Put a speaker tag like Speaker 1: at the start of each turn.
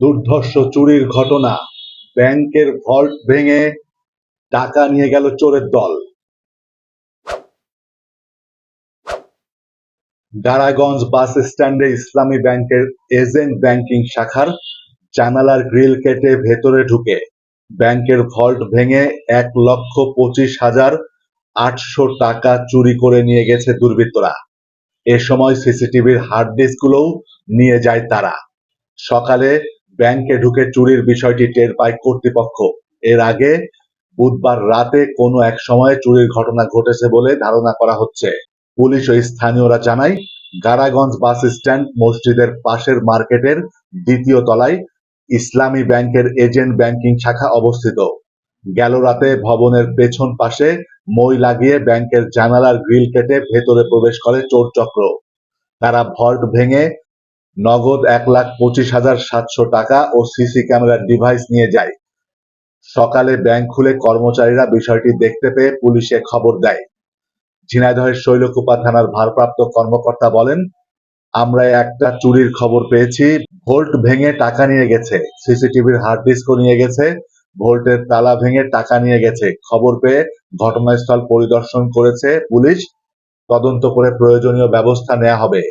Speaker 1: দুর্ধর্ষ চুরির ঘটনা। ব্যাংকের ভল্ট ভেঙে টাকা নিয়ে গেল চোরের দল। গাড়াগঞ্জ বাস স্ট্যান্ডে ইসলামী ব্যাংকের এজেন্ট ব্যাংকিং শাখার জানালার গ্রিল কেটে ভেতরে ঢুকে ব্যাংকের ভল্ট ভেঙে এক লক্ষ পঁচিশ হাজার আটশো টাকা চুরি করে নিয়ে গেছে দুর্বৃত্তরা। এ সময় সিসিটিভির হার্ড ডিস্কগুলোও নিয়ে যায় তারা। সকালে ব্যাংকে ঢুকে চুরির বিষয়টি টের পায় কর্তৃপক্ষ। এর আগে বুধবার রাতে কোনো এক সময়ে চুরির ঘটনা ঘটেছে বলে ধারণা করা হচ্ছে। পুলিশ ও স্থানীয়রা জানায়, গারাগঞ্জ বাস স্ট্যান্ড মসজিদের পাশের মার্কেটের দ্বিতীয় তলায় ইসলামী ব্যাংকের এজেন্ট ব্যাংকিং শাখা অবস্থিত। গেল রাতে ভবনের পেছন পাশে মই লাগিয়ে ব্যাংকের জানালার গ্রিল কেটে ভেতরে প্রবেশ করে চোর চক্র। তারা ভল্ট ভেঙে নগদ এক লাখ পঁচিশ হাজার সাতশো টাকা ও সিসি ক্যামেরার ডিভাইস নিয়ে যায়। সকালে ব্যাংক খুলে কর্মচারীরা বিষয়টি দেখতে পেয়ে পুলিশে খবর দেয়। ঝিনাইদহের শৈলকুপা থানার ভারপ্রাপ্ত কর্মকর্তা বলেন, আমরা একটা চুরির খবর পেয়েছি। ভোল্ট ভেঙে টাকা নিয়ে গেছে। সিসিটিভির হার্ড ডিস্কও নিয়ে গেছে। ভোল্টের তালা ভেঙে টাকা নিয়ে গেছে। খবর পেয়ে ঘটনাস্থল পরিদর্শন করেছে পুলিশ। তদন্ত করে প্রয়োজনীয় ব্যবস্থা নেওয়া হবে।